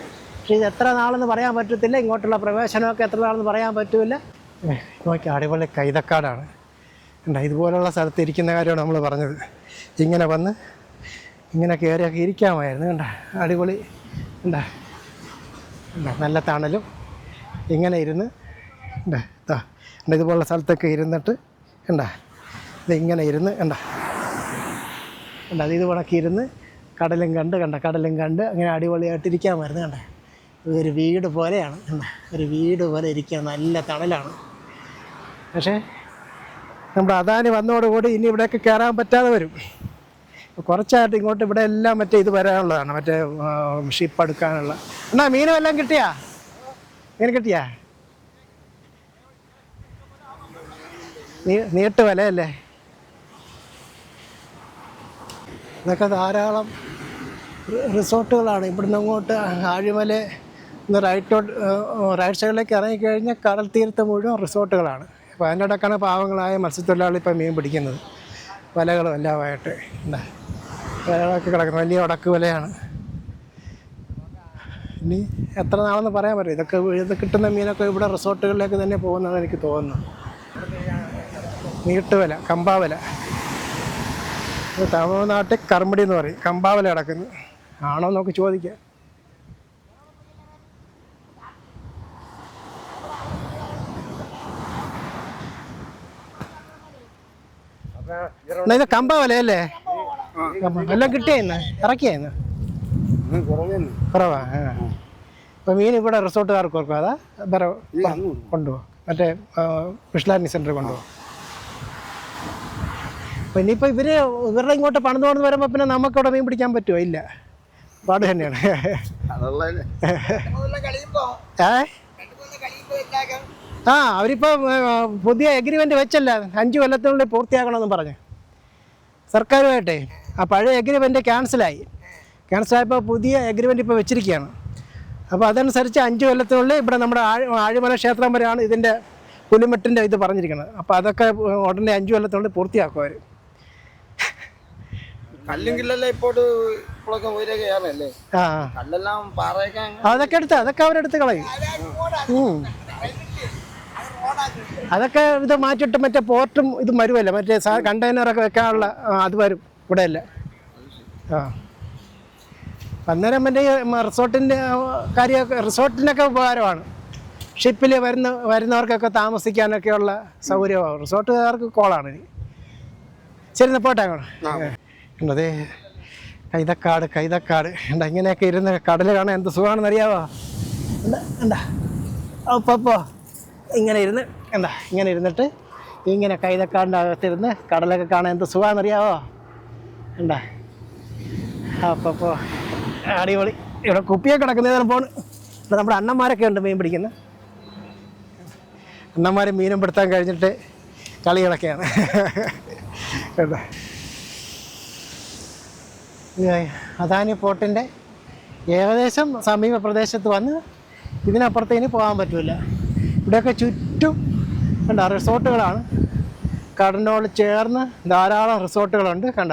പക്ഷേ ഇത് എത്ര നാളെന്ന് പറയാൻ പറ്റത്തില്ല. ഇങ്ങോട്ടുള്ള പ്രവേശനമൊക്കെ എത്ര നാളെന്ന് പറയാൻ പറ്റില്ല നോക്കി അടിപൊളി കൈതക്കാടാണ്. ഉണ്ടാ ഇതുപോലുള്ള സ്ഥലത്ത് ഇരിക്കുന്ന കാര്യമാണ് നമ്മൾ പറഞ്ഞത്. ഇങ്ങനെ വന്ന് ഇങ്ങനെ കയറിയൊക്കെ ഇരിക്കാമായിരുന്നു കണ്ട? അടിപൊളി ഉണ്ടാ നല്ല തണലും. ഇങ്ങനെ ഇരുന്ന് ഉണ്ടാ ഇതുപോലുള്ള സ്ഥലത്തൊക്കെ ഇരുന്നിട്ട് ഉണ്ടാ ഇത് ഇങ്ങനെ ഇരുന്ന് ഉണ്ടാ ഉണ്ടാ അത് ഇത് ഇരുന്ന് കടലും കണ്ട് കണ്ട? കടലും കണ്ട് അങ്ങനെ അടിപൊളിയായിട്ട് ഇരിക്കാമായിരുന്നു കണ്ട? ഒരു വീട് പോലെയാണ്. ഒരു വീട് പോലെ ഇരിക്കുക നല്ല തണലാണ്. പക്ഷേ നമ്മുടെ അദാനി വന്നതോടുകൂടി ഇനി ഇവിടെയൊക്കെ കയറാൻ പറ്റാതെ വരും. കുറച്ചായിട്ട് ഇങ്ങോട്ട് ഇവിടെ എല്ലാം മറ്റേ ഇത് വരാനുള്ളതാണ്. മറ്റേ ഷിപ്പ് എടുക്കാനുള്ള. എന്നാ മീനും എല്ലാം കിട്ടിയാ? മീൻ കിട്ടിയാ? നീട്ട് വലയല്ലേ? ഇതൊക്കെ ധാരാളം റിസോർട്ടുകളാണ്. ഇവിടുന്ന് അങ്ങോട്ട് ആഴിമല ഇന്ന് റൈറ്റോട്ട് റൈറ്റ് സൈഡിലേക്ക് ഇറങ്ങിക്കഴിഞ്ഞാൽ കടൽ തീരത്ത് മുഴുവൻ റിസോർട്ടുകളാണ്. അപ്പോൾ അതിന്റെ ഇടക്കാണ് പാവങ്ങളായ മത്സ്യത്തൊഴിലാളി ഇപ്പം മീൻ പിടിക്കുന്നത്. വലകളും എല്ലാമായിട്ട്. എന്താ? വലകളൊക്കെ കിടക്കുന്നത് വലിയ ഉടക്ക് വലയാണ്. ഇനി എത്ര നാളെന്ന് പറയാൻ പറ്റും ഇതൊക്കെ ഇത് കിട്ടുന്ന മീനൊക്കെ ഇവിടെ റിസോർട്ടുകളിലേക്ക് തന്നെ പോകുന്നതാണ് എനിക്ക് തോന്നുന്നു നീട്ടുവല കമ്പാവല. തമിഴ്നാട്ടിൽ കർമ്മടി എന്ന് പറയും. കമ്പാവല കിടക്കുന്നു. ആണോ നമുക്ക് ചോദിക്കാം. എന്നാ ഇത് കമ്പാവലയല്ലേ എല്ലാം കിട്ടിയെന്ന് ഇറക്കിയെന്ന് കുറവാ ഇപ്പൊ മീൻ ഇവിടെ റിസോർട്ടുകാർക്ക് ഓർക്കും അതാ വേറെ കൊണ്ടുപോകും മറ്റേ വിഷ്ലാനി സെന്റർ കൊണ്ടുപോകും അപ്പോൾ ഇനിയിപ്പോൾ ഇവർ ഇവരുടെ ഇങ്ങോട്ട് പണിത് കൊണ്ട് വരുമ്പോൾ പിന്നെ നമുക്ക് ഇവിടെ മീൻ പിടിക്കാൻ പറ്റുമോ ഇല്ല. പാട് തന്നെയാണ്. ഏ? ആ അവരിപ്പോൾ പുതിയ എഗ്രിമെന്റ് വെച്ചല്ല. അഞ്ച് കൊല്ലത്തിനുള്ളിൽ പൂർത്തിയാക്കണമെന്ന് പറഞ്ഞു. സർക്കാരുമായിട്ടേ ആ പഴയ എഗ്രിമെന്റ് ക്യാൻസലായി ക്യാൻസലായപ്പോൾ പുതിയ എഗ്രിമെന്റ് ഇപ്പോൾ വെച്ചിരിക്കുകയാണ്. അപ്പോൾ അതനുസരിച്ച് അഞ്ച് കൊല്ലത്തിനുള്ളിൽ ഇവിടെ നമ്മുടെ ആഴി ആഴിമല ക്ഷേത്രം വരെയാണ് ഇതിന്റെ പുലിമെട്ടിന്റെ ഇത് പറഞ്ഞിരിക്കുന്നത്. അപ്പോൾ അതൊക്കെ ഉടനെ അഞ്ച് കൊല്ലത്തിനുള്ളിൽ പൂർത്തിയാക്കും അവർ അതൊക്കെ എടുത്ത് അതൊക്കെ അവരെടുത്ത് കളയും. അതൊക്കെ ഇത് മാറ്റിയിട്ട് മറ്റേ പോർട്ടും ഇതും വരുമല്ലേ മറ്റേ കണ്ടെയ്നറൊക്കെ വെക്കാനുള്ള അത് വരും ഇവിടെ അല്ല ആ. അന്നേരം മറ്റേ ഈ റിസോർട്ടിന്റെ കാര്യമൊക്കെ റിസോർട്ടിനൊക്കെ ഉപകാരമാണ്. ഷിപ്പിൽ വരുന്ന വരുന്നവർക്കൊക്കെ താമസിക്കാനൊക്കെയുള്ള സൗകര്യമാണ്. റിസോർട്ടുകാർക്ക് കോളാണ് ഇനി. ശരി പോട്ടെ അങ്ങോട്ട്. അതെ കൈതക്കാട് കൈതക്കാട്. എന്താ ഇങ്ങനെയൊക്കെ ഇരുന്ന് കടൽ കാണാൻ എന്ത് സുഖമാണെന്ന് അറിയാവോ എന്താ എന്താ അപ്പോൾ ഇങ്ങനെ ഇരുന്ന് എന്താ ഇങ്ങനെ ഇരുന്നിട്ട് ഇങ്ങനെ കൈതക്കാടിന്റെ അകത്തിരുന്ന് കടലൊക്കെ കാണാൻ എന്ത് സുഖമാണെന്നറിയാവോ എന്താ? അപ്പോൾ അടിപൊളി. ഇവിടെ കുപ്പിയെ കിടക്കുന്നതിന് പോണ് ഇവിടെ നമ്മുടെ അണ്ണന്മാരൊക്കെ ഉണ്ട് മീൻ പിടിക്കുന്നത് അണ്ണന്മാർ മീനും പിടുത്താൻ കഴിഞ്ഞിട്ട് കളികളൊക്കെയാണ് അതാനി പോട്ടിന്റെ ഏകദേശം സമീപ പ്രദേശത്ത് വന്ന് ഇതിനപ്പുറത്തേന് പോകാൻ പറ്റില്ല ഇവിടെയൊക്കെ ചുറ്റും കണ്ട റിസോർട്ടുകളാണ്. കടലിനോട് ചേർന്ന് ധാരാളം റിസോർട്ടുകളുണ്ട് കണ്ട.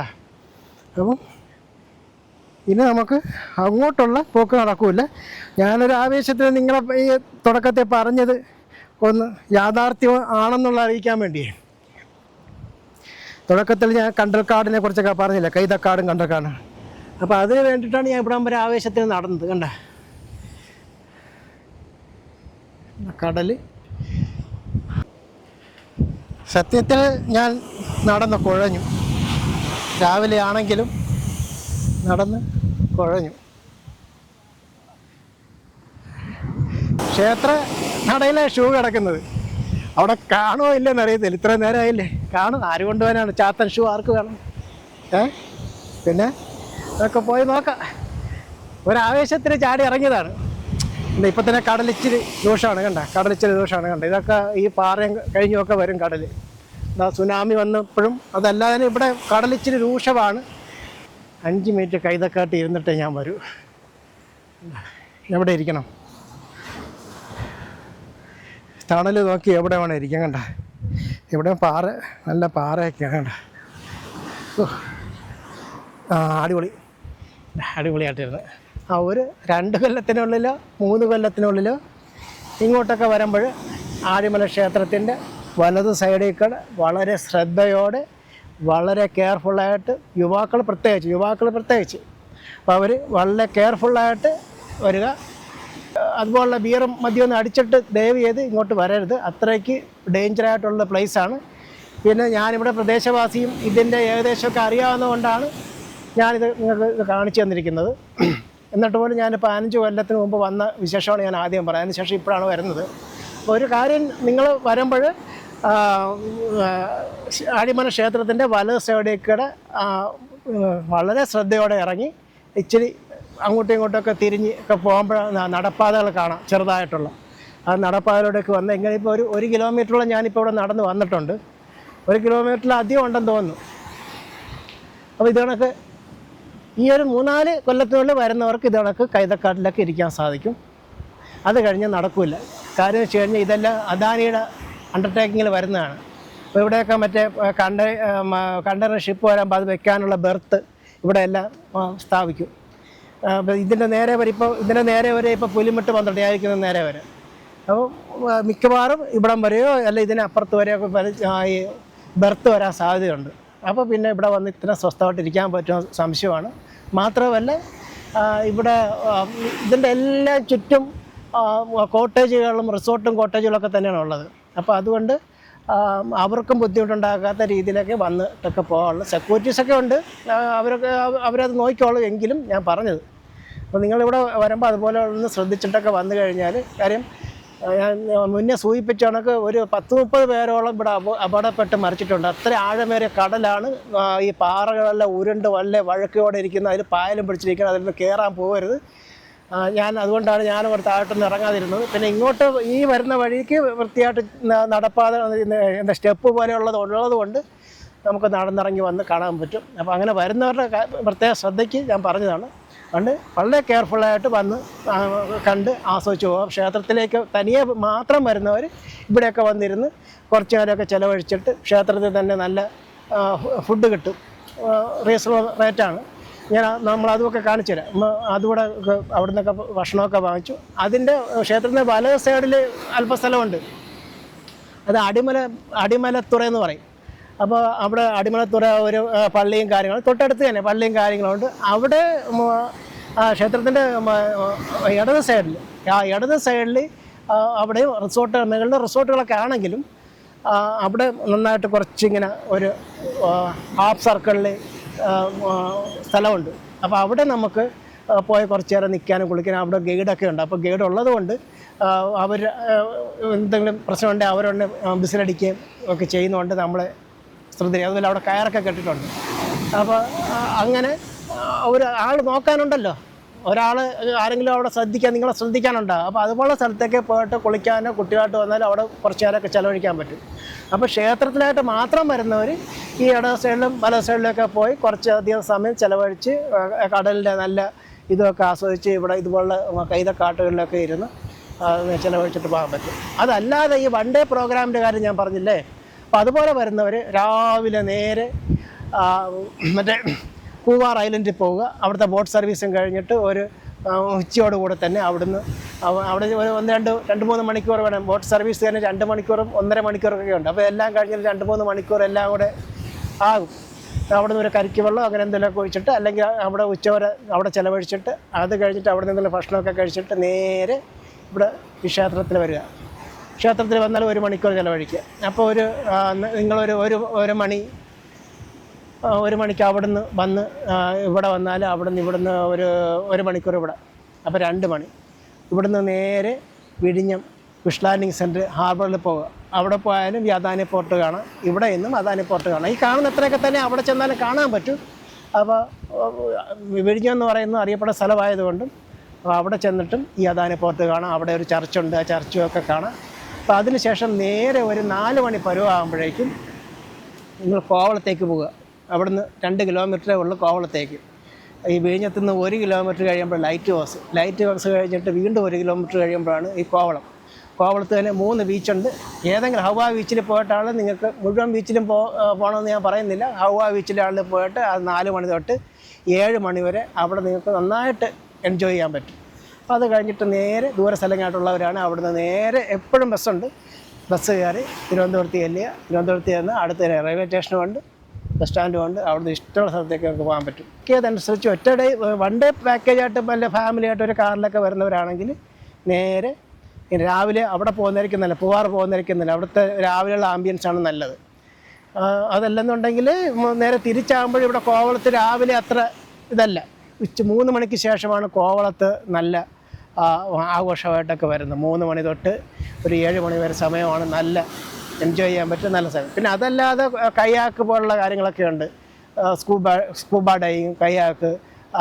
അപ്പം ഇനി നമുക്ക് അങ്ങോട്ടുള്ള പോക്ക് നടക്കൂല. ഞാനൊരു ആവേശത്തിൽ നിങ്ങളെ ഈ തുടക്കത്തെ പറഞ്ഞത് ഒന്ന് യാഥാർത്ഥ്യം ആണെന്നുള്ള അറിയിക്കാൻ വേണ്ടിയേ. തുടക്കത്തിൽ ഞാൻ കണ്ടൽക്കാടിനെ കുറിച്ചൊക്കെ പറഞ്ഞില്ല കൈതക്കാടും കണ്ടൽക്കാടും അപ്പോൾ അതിന് വേണ്ടിയിട്ടാണ് ഞാൻ ഇവിടം വരെ ആവേശത്തിൽ നടന്നത് കണ്ട. കടൽ സത്യത്തിൽ ഞാൻ നടന്ന് കുഴഞ്ഞു. രാവിലെ ആണെങ്കിലും നടന്ന് കുഴഞ്ഞു. ക്ഷേത്ര നടയിലെ ഷൂ കിടക്കുന്നത്. അവിടെ കാണുമോ ഇല്ലെന്ന് അറിയത്തില്ല. ഇത്ര നേരമായില്ലേ? കാണും. ആര് കൊണ്ടുപോകാനാണ് ചാത്തൻ ഷൂ ആർക്ക് വേണം? ഏ? പിന്നെ? അതൊക്കെ പോയി നോക്കാം. ഒരാവേശത്തിന് ചാടി ഇറങ്ങിയതാണ്. ഇപ്പം തന്നെ കടലിച്ചിരി ദോഷമാണ് കണ്ട കടലിച്ചിരി ദോഷമാണ് കണ്ട. ഇതൊക്കെ ഈ പാറയും കഴിഞ്ഞൊക്കെ വരും കടൽ. എന്താ സുനാമി വന്നപ്പോഴും അതല്ലാതെ ഇവിടെ കടലിച്ചിരി രൂക്ഷമാണ്. അഞ്ച് മിനിറ്റ് കൈതക്കാട്ടി ഇരുന്നിട്ടേ ഞാൻ വരൂ. എവിടെ ഇരിക്കണം? തണൽ നോക്കി എവിടെ വേണം ഇരിക്കാൻ കണ്ട. ഇവിടെ പാറ നല്ല പാറയൊക്കെയാണ് കണ്ട. ആ അടിപൊളി. അടിപൊളിയായിട്ടിരുന്ന്. ആ ഒരു രണ്ട് കൊല്ലത്തിനുള്ളിലോ മൂന്ന് കൊല്ലത്തിനുള്ളിലോ ഇങ്ങോട്ടൊക്കെ വരുമ്പോൾ ആഴിമല ക്ഷേത്രത്തിന്റെ വലത് സൈഡിൽ കൂടെ വളരെ ശ്രദ്ധയോടെ വളരെ കെയർഫുള്ളായിട്ട് യുവാക്കൾ പ്രത്യേകിച്ച് യുവാക്കൾ പ്രത്യേകിച്ച്. അപ്പോൾ അവർ വളരെ കെയർഫുള്ളായിട്ട് വരിക. അതുപോലുള്ള ബിയറും മദ്യമൊന്നും അടിച്ചിട്ട് ദയവ് ചെയ്ത് ഇങ്ങോട്ട് വരരുത്. അത്രയ്ക്ക് ഡേഞ്ചറായിട്ടുള്ള പ്ലേസാണ്. പിന്നെ ഞാനിവിടെ പ്രദേശവാസിയും ഇതിന്റെ ഏകദേശമൊക്കെ അറിയാവുന്നതുകൊണ്ടാണ് ഞാനിത് നിങ്ങൾക്ക് കാണിച്ചു തന്നിരിക്കുന്നത്. എന്നിട്ട് പോലും ഞാൻ പതിനഞ്ച് കൊല്ലത്തിന് മുമ്പ് വന്ന വിശേഷമാണ് ഞാൻ ആദ്യം പറയാം അതിന് ശേഷം ഇപ്പോഴാണ് വരുന്നത്. അപ്പോൾ ഒരു കാര്യം നിങ്ങൾ വരുമ്പോൾ ആടിമന ക്ഷേത്രത്തിന്റെ വലത് സൈഡേക്കൂടെ വളരെ ശ്രദ്ധയോടെ ഇറങ്ങി ഇച്ചിരി അങ്ങോട്ടും ഇങ്ങോട്ടൊക്കെ തിരിഞ്ഞ് ഒക്കെ പോകുമ്പോൾ നടപ്പാതകൾ കാണാം ചെറുതായിട്ടുള്ള. ആ നടപ്പാതയിലൂടെയൊക്കെ വന്ന് എങ്ങനെ ഇപ്പോൾ ഒരു ഒരു കിലോമീറ്ററോളം ഞാനിപ്പോൾ ഇവിടെ നടന്ന് വന്നിട്ടുണ്ട്. ഒരു കിലോമീറ്ററിൽ അധികം ഉണ്ടെന്ന് തോന്നുന്നു. അപ്പോൾ ഇത് കണക്ക് ഈ ഒരു മൂന്നാൽ കൊല്ലത്തിനുള്ളിൽ വരുന്നവർക്ക് ഇതൊക്കെ കൈതക്കാട്ടിലൊക്കെ ഇരിക്കാൻ സാധിക്കും. അത് കഴിഞ്ഞ് നടക്കില്ല കാര്യം വെച്ച് കഴിഞ്ഞാൽ ഇതെല്ലാം അദാനിയുടെ അണ്ടർടേക്കിങ്ങിൽ വരുന്നതാണ്. അപ്പോൾ ഇവിടെയൊക്കെ മറ്റേ കണ്ട കണ്ടെയ്നർ ഷിപ്പ് വരുമ്പോൾ അത് വെക്കാനുള്ള ബെർത്ത് ഇവിടെ എല്ലാം സ്ഥാപിക്കും. ഇതിന്റെ നേരെ വരെ ഇപ്പോൾ ഇതിന്റെ നേരെ വരെ ഇപ്പോൾ പുലിമിട്ട് പന്ത്രണ്ട് ആയിരിക്കുന്ന നേരെ വരെ. അപ്പോൾ മിക്കവാറും ഇവിടം വരെയോ അല്ല ഇതിനപ്പുറത്ത് വരെയോ വര- ഈ ബെർത്ത് വരാൻ സാധ്യതയുണ്ട്. അപ്പോൾ പിന്നെ ഇവിടെ വന്ന് ഇത്ര സ്വസ്ഥമായിട്ട് ഇരിക്കാൻ പറ്റുന്ന സംശയമാണ്. മാത്രമല്ല ഇവിടെ ഇതിന്റെ എല്ലാ ചുറ്റും കോട്ടേജുകളും റിസോർട്ടും കോട്ടേജുകളൊക്കെ തന്നെയാണ് ഉള്ളത്. അപ്പോൾ അതുകൊണ്ട് അവർക്കും ബുദ്ധിമുട്ടുണ്ടാകാത്ത രീതിയിലൊക്കെ വന്നിട്ടൊക്കെ പോകാനുള്ള സെക്യൂരിറ്റീസ് ഒക്കെ ഉണ്ട്. അവരൊക്കെ അവ- അവരത് നോക്കിക്കോളും എങ്കിലും ഞാൻ പറഞ്ഞത്. അപ്പോൾ നിങ്ങളിവിടെ വരുമ്പോൾ അതുപോലെ ഒന്ന് ശ്രദ്ധിച്ചിട്ടൊക്കെ വന്നു കഴിഞ്ഞാൽ കാര്യം മുന്നേ സൂചിപ്പിച്ച കണക്ക് ഒരു പത്ത് മുപ്പത് പേരോളം ഇവിടെ അപ അപകടപ്പെട്ട് മരിച്ചിട്ടുണ്ട്. അത്ര ആഴമേറിയ കടലാണ് ഈ പാറകളെല്ലാം ഉരുണ്ട് വല്ല വഴക്കോടെ ഇരിക്കുന്ന അതിൽ പായലും പിടിച്ചിരിക്കുന്നത് അതിൽ നിന്ന് കയറാൻ പോകരുത് ഞാൻ അതുകൊണ്ടാണ് ഞാൻ ഇവിടെ താഴോട്ടൊന്നും ഇറങ്ങാതിരുന്നത്. പിന്നെ ഇങ്ങോട്ട് ഈ വരുന്ന വഴിക്ക് വൃത്തിയായിട്ട് നടപ്പാതെ എന്താ സ്റ്റെപ്പ് പോലെയുള്ളത് ഉള്ളതുകൊണ്ട് നമുക്ക് നടന്നിറങ്ങി വന്ന് കാണാൻ പറ്റും. അപ്പോൾ അങ്ങനെ വരുന്നവരുടെ പ്രത്യേക ശ്രദ്ധയ്ക്ക് ഞാൻ പറഞ്ഞതാണ്. അതുകൊണ്ട് വളരെ കെയർഫുള്ളായിട്ട് വന്ന് കണ്ട് ആസ്വദിച്ച് പോകാം ക്ഷേത്രത്തിലേക്ക് തനിയെ മാത്രം വരുന്നവർ ഇവിടെയൊക്കെ വന്നിരുന്ന് കുറച്ച് നേരമൊക്കെ ചിലവഴിച്ചിട്ട് ക്ഷേത്രത്തിൽ തന്നെ നല്ല ഫുഡ് കിട്ടും. റീസണബിൾ റേറ്റാണ് ഞാൻ നമ്മൾ അതുമൊക്കെ കാണിച്ചു തരാം. അതുകൂടെ അവിടെ നിന്നൊക്കെ ഭക്ഷണമൊക്കെ വാങ്ങിച്ചു. അതിന്റെ ക്ഷേത്രത്തിന്റെ വലത് സൈഡിൽ അല്പസ്ഥലമുണ്ട് അത് അടിമല അടിമലത്തുറ എന്ന് പറയും. അപ്പോൾ അവിടെ അടിമലത്തുറ ഒരു പള്ളിയും കാര്യങ്ങളും തൊട്ടടുത്ത് തന്നെ പള്ളിയും കാര്യങ്ങളുണ്ട്. അവിടെ ക്ഷേത്രത്തിന്റെ ഇടത് സൈഡിൽ ആ ഇടത് സൈഡിൽ അവിടെ റിസോർട്ട് മുകളിൽ റിസോർട്ടുകളൊക്കെ ആണെങ്കിലും അവിടെ നന്നായിട്ട് കുറച്ചിങ്ങനെ ഒരു ഹാഫ് സർക്കിളിൽ സ്ഥലമുണ്ട്. അപ്പോൾ അവിടെ നമുക്ക് പോയി കുറച്ച് നേരം നിൽക്കാനും കുളിക്കാനും അവിടെ ഗൈഡൊക്കെ ഉണ്ട്. അപ്പോൾ ഗൈഡ് ഉള്ളത് കൊണ്ട് അവർ എന്തെങ്കിലും പ്രശ്നമുണ്ടെങ്കിൽ അവരൊന്ന് ബിസിലടിക്കുകയും ഒക്കെ ചെയ്യുന്നതുകൊണ്ട് നമ്മളെ ശ്രദ്ധ അതുപോലെ അവിടെ കയറൊക്കെ കെട്ടിട്ടുണ്ട് അപ്പോൾ അങ്ങനെ ഒരു ആൾ നോക്കാനുണ്ടല്ലോ. ഒരാൾ ആരെങ്കിലും അവിടെ ശ്രദ്ധിക്കാൻ നിങ്ങളെ ശ്രദ്ധിക്കാനുണ്ടാകും അപ്പോൾ അതുപോലെ സ്ഥലത്തേക്ക് പോയിട്ട് കുളിക്കാനോ കുട്ടികളായിട്ട് വന്നാലും അവിടെ കുറച്ച് നേരമൊക്കെ ചിലവഴിക്കാൻ പറ്റും. അപ്പോൾ ക്ഷേത്രത്തിലായിട്ട് മാത്രം വരുന്നവർ ഈ ഇട സൈഡിലും വല സൈഡിലൊക്കെ പോയി കുറച്ചധികം സമയം ചിലവഴിച്ച് കടലിന്റെ നല്ല ഇതൊക്കെ ആസ്വദിച്ച് ഇവിടെ ഇതുപോലുള്ള കൈതക്കാട്ടുകളിലൊക്കെ ഇരുന്ന് ചിലവഴിച്ചിട്ട് പോകാൻ പറ്റും. അതല്ലാതെ ഈ വൺ ഡേ പ്രോഗ്രാമിന്റെ കാര്യം ഞാൻ പറഞ്ഞില്ലേ? അപ്പോൾ അതുപോലെ വരുന്നവർ രാവിലെ നേരെ മറ്റേ പൂവാർ ഐലൻഡിൽ പോവുക. അവിടുത്തെ ബോട്ട് സർവീസും കഴിഞ്ഞിട്ട് ഒരു ഉച്ചയോടുകൂടെ തന്നെ അവിടുന്ന് അവിടെ ഒരു ഒന്ന് രണ്ട് രണ്ട് മൂന്ന് മണിക്കൂർ വേണം. ബോട്ട് സർവീസ് തന്നെ രണ്ട് മണിക്കൂറും ഒന്നര മണിക്കൂറൊക്കെ ഉണ്ട്. അപ്പോൾ എല്ലാം കഴിഞ്ഞാൽ രണ്ട് മൂന്ന് മണിക്കൂർ എല്ലാം കൂടെ ആകും. അവിടെ നിന്ന് ഒരു കരിക്ക് വെള്ളം അങ്ങനെ എന്തെങ്കിലുമൊക്കെ ഒഴിച്ചിട്ട് അല്ലെങ്കിൽ അവിടെ ഉച്ചവരെ അവിടെ ചിലവഴിച്ചിട്ട് അത് കഴിഞ്ഞിട്ട് അവിടെ നിന്നുള്ള ഭക്ഷണമൊക്കെ കഴിച്ചിട്ട് നേരെ ഇവിടെ ഈ ക്ഷേത്രത്തിൽ വരിക. ക്ഷേത്രത്തിൽ വന്നാൽ ഒരു മണിക്കൂർ ചിലവഴിക്കുക. അപ്പോൾ ഒരു നിങ്ങളൊരു ഒരു ഒരു മണി ഒരു മണിക്ക് അവിടുന്ന് വന്ന് ഇവിടെ വന്നാൽ അവിടുന്ന് ഇവിടുന്ന് ഒരു ഒരു മണിക്കൂർ ഇവിടെ. അപ്പോൾ രണ്ട് മണി. ഇവിടുന്ന് നേരെ വിഴിഞ്ഞം ഫിഷ് ലാൻഡിങ് സെന്റർ ഹാർബറിൽ പോവുക. അവിടെ പോയാലും ഈ പോർട്ട് കാണാം. ഇവിടെ നിന്നും അദാനി പോർട്ട് കാണാം. ഈ കാണുന്ന അത്രയൊക്കെ തന്നെ അവിടെ ചെന്നാലും കാണാൻ പറ്റും. അപ്പോൾ വിഴിഞ്ഞം എന്ന് പറയുന്നത് അറിയപ്പെടുന്ന സ്ഥലമായതുകൊണ്ടും അപ്പോൾ അവിടെ ചെന്നിട്ടും ഈ അദാനി പോർട്ട് കാണാം. അവിടെ ഒരു ചർച്ചുണ്ട്. ആ ചർച്ചും ഒക്കെ കാണാം. അപ്പോൾ അതിനുശേഷം നേരെ ഒരു നാല് മണി പരുവാകുമ്പോഴേക്കും നിങ്ങൾ കോവളത്തേക്ക് പോവുക. അവിടുന്ന് രണ്ട് കിലോമീറ്ററേ ഉള്ളൂ കോവളത്തേക്ക്. ഈ വിഴിഞ്ഞത്തു നിന്ന് ഒരു കിലോമീറ്റർ കഴിയുമ്പോൾ ലൈറ്റ് ഹൗസ് ലൈറ്റ് ഹൗസ് കഴിഞ്ഞിട്ട് വീണ്ടും ഒരു കിലോമീറ്റർ കഴിയുമ്പോഴാണ് ഈ കോവളം. കോവളത്ത് തന്നെ മൂന്ന് ബീച്ചുണ്ട് ഏതെങ്കിലും ഹൗവ ബീച്ചിൽ പോയിട്ടാണ് നിങ്ങൾക്ക് മുഴുവൻ ബീച്ചിലും പോ പോകണമെന്ന് ഞാൻ പറയുന്നില്ല. ഹൗവ ബീച്ചിലാണ് പോയിട്ട് അത് നാല് മണി തൊട്ട് ഏഴ് മണി വരെ അവിടെ നിങ്ങൾക്ക് നന്നായിട്ട് എൻജോയ് ചെയ്യാൻ പറ്റും. അത് കഴിഞ്ഞിട്ട് നേരെ ദൂര സ്ഥലങ്ങളായിട്ടുള്ളവരാണ് അവിടുന്ന് നേരെ എപ്പോഴും ബസ്സുണ്ട്. ബസ് കയറി തിരുവനന്തപുരത്ത് ചെല്ലുക. തിരുവനന്തപുരത്ത് ചെന്ന് അടുത്ത റെയിൽവേ സ്റ്റേഷനും ഉണ്ട് ബസ് സ്റ്റാൻഡും ഉണ്ട് അവിടുന്ന് ഇഷ്ടമുള്ള സ്ഥലത്തേക്ക് നമുക്ക് പോകാൻ പറ്റും. അതനുസരിച്ച് ഒറ്റ ഡേ വൺ ഡേ പാക്കേജായിട്ട് വല്ല ഫാമിലി ആയിട്ട് ഒരു കാറിലൊക്കെ വരുന്നവരാണെങ്കിൽ നേരെ രാവിലെ അവിടെ പോകുന്നതായിരിക്കും നല്ല പോകുന്നതായിരിക്കുന്നില്ല. പോകുന്നതായിരിക്കും നല്ല അവിടുത്തെ രാവിലെയുള്ള ആംബിയൻസ് ആണ് നല്ലത്. അതല്ലെന്നുണ്ടെങ്കിൽ നേരെ തിരിച്ചാകുമ്പോൾ ഇവിടെ കോവളത്ത് രാവിലെ അത്ര ഇതല്ല. ഉച്ച മൂന്ന് മണിക്ക് ശേഷമാണ് കോവളത്ത് നല്ല ആഘോഷമായിട്ടൊക്കെ വരുന്നത് മൂന്ന് മണി തൊട്ട് ഒരു ഏഴ് മണി വരെ സമയമാണ് നല്ല എൻജോയ് ചെയ്യാൻ പറ്റുന്ന നല്ല സമയം. പിന്നെ അതല്ലാതെ കയ്യാക്ക് പോലുള്ള കാര്യങ്ങളൊക്കെ ഉണ്ട്. സ്കൂബ സ്കൂബ ഡൈവിങ് കയ്യാക്ക്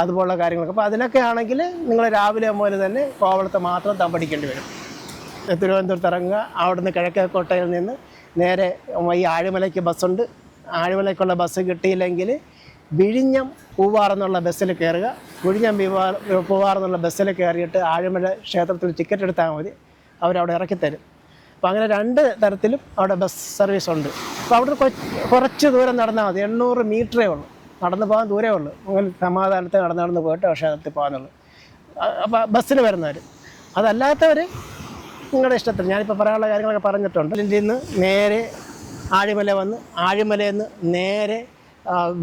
അതുപോലുള്ള കാര്യങ്ങളൊക്കെ. അപ്പോൾ അതിനൊക്കെ ആണെങ്കിൽ നിങ്ങൾ രാവിലെ പോലെ തന്നെ കോവളത്തെ മാത്രം തമ്പടിക്കേണ്ടി വരും. തിരുവനന്തപുരത്ത് ഇറങ്ങുക. അവിടുന്ന് കിഴക്കേക്കോട്ടയിൽ നിന്ന് നേരെ ഈ ആഴിമലയ്ക്ക് ബസ്സുണ്ട് ആഴിമലയ്ക്കുള്ള ബസ് കിട്ടിയില്ലെങ്കിൽ വിഴിഞ്ഞം പൂവാർ എന്നുള്ള ബസ്സിൽ കയറുക. വിഴിഞ്ഞം പൂവാർ പൂവാർ എന്നുള്ള ബസ്സിൽ കയറിയിട്ട് ആഴമഴ ക്ഷേത്രത്തിൽ ടിക്കറ്റ് എടുത്താൽ മതി. അവരവിടെ ഇറക്കിത്തരും. അപ്പോൾ അങ്ങനെ രണ്ട് തരത്തിലും അവിടെ ബസ് സർവീസ് ഉണ്ട്. അപ്പോൾ അവിടെ കുറച്ച് ദൂരം നടന്നാൽ മതി. എണ്ണൂറ് മീറ്ററേ ഉള്ളൂ. നടന്നു പോകാൻ ദൂരേ ഉള്ളൂ. അങ്ങനെ സമാധാനത്തിൽ നടന്ന് നടന്ന് പോയിട്ട് ക്ഷേത്രത്തിൽ പോകാനുള്ളൂ അപ്പോൾ ബസ്സിൽ വരുന്നവർ അതല്ലാത്തവർ നിങ്ങളുടെ ഇഷ്ടത്തിൽ ഞാനിപ്പോൾ പറയാനുള്ള കാര്യങ്ങളൊക്കെ പറഞ്ഞിട്ടുണ്ട്. ഇതിൽ നിന്ന് നേരെ ആഴിമല വന്ന് ആഴിമലയിൽ നിന്ന് നേരെ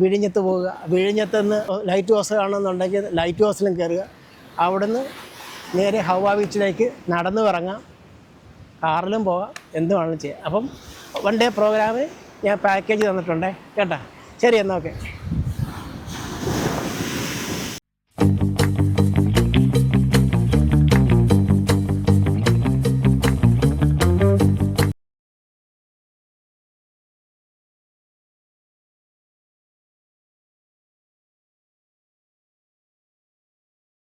വിഴിഞ്ഞത്ത് പോവുക. വിഴിഞ്ഞത്തുനിന്ന് ലൈറ്റ് ഹൗസ് കാണുന്നുണ്ടെങ്കിൽ ലൈറ്റ് ഹൗസിലും കയറുക അവിടുന്ന് നേരെ ഹവ ബീച്ചിലേക്ക് നടന്നു ഇറങ്ങാം. കാറിലും പോകാം എന്ത് വേണമെങ്കിലും ചെയ്യാം. അപ്പം വൺ ഡേ പ്രോഗ്രാം ഞാൻ പാക്കേജ് തന്നിട്ടുണ്ടേ. കേട്ടോ? ശരി എന്നാൽ ഓക്കെ